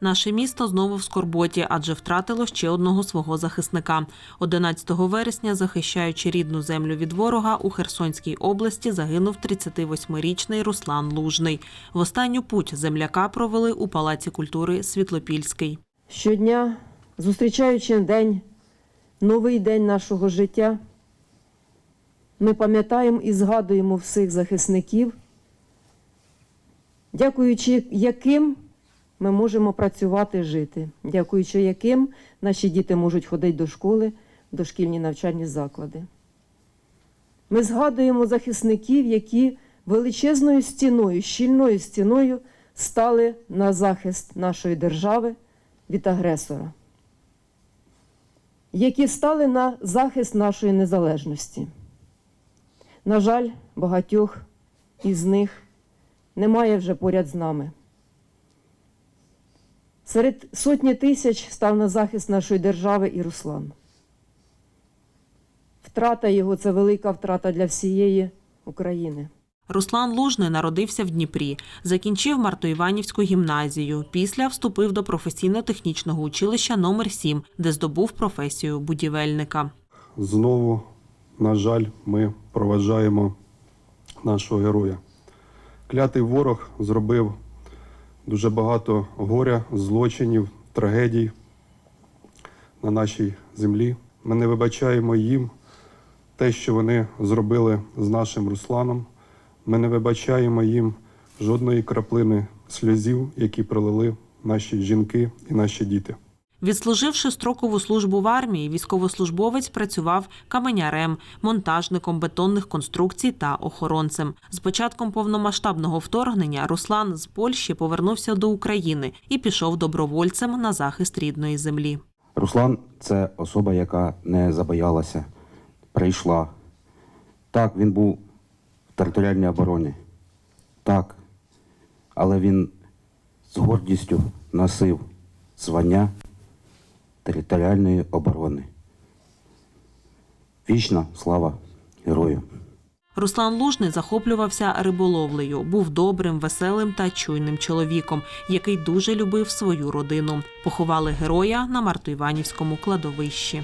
Наше місто знову в скорботі, адже втратило ще одного свого захисника. 11 вересня, захищаючи рідну землю від ворога, у Херсонській області загинув 38-річний Руслан Лужний. В останню путь земляка провели у Палаці культури Світлопільський. Щодня, зустрічаючи день, новий день нашого життя, ми пам'ятаємо і згадуємо всіх захисників, дякуючи яким ми можемо працювати, жити, дякуючи яким наші діти можуть ходити до школи, дошкільні навчальні заклади. Ми згадуємо захисників, які величезною стіною, щільною стіною стали на захист нашої держави від агресора, які стали на захист нашої незалежності. На жаль, багатьох із них немає вже поряд з нами. Серед сотні тисяч став на захист нашої держави і Руслан. Втрата його це велика втрата для всієї України. Руслан Лужний народився в Дніпрі, закінчив Мартоїванівську гімназію. Після вступив до професійно-технічного училища номер 7 де здобув професію будівельника. Знову, на жаль, ми проважаємо нашого героя. Клятий ворог зробив дуже багато горя, злочинів, трагедій на нашій землі. Ми не вибачаємо їм те, що вони зробили з нашим Русланом. Ми не вибачаємо їм жодної краплини сльозів, які пролили наші жінки і наші діти. Відслуживши строкову службу в армії, військовослужбовець працював каменярем, монтажником бетонних конструкцій та охоронцем. З початком повномасштабного вторгнення Руслан з Польщі повернувся до України і пішов добровольцем на захист рідної землі. Руслан це особа, яка не забоялася, прийшла. Так, він був в територіальній обороні. Так. Але він з гордістю носив звання територіальної оборони. Вічна слава герою! Руслан Лужний захоплювався риболовлею, був добрим, веселим та чуйним чоловіком, який дуже любив свою родину. Поховали героя на Мартоїванівському кладовищі.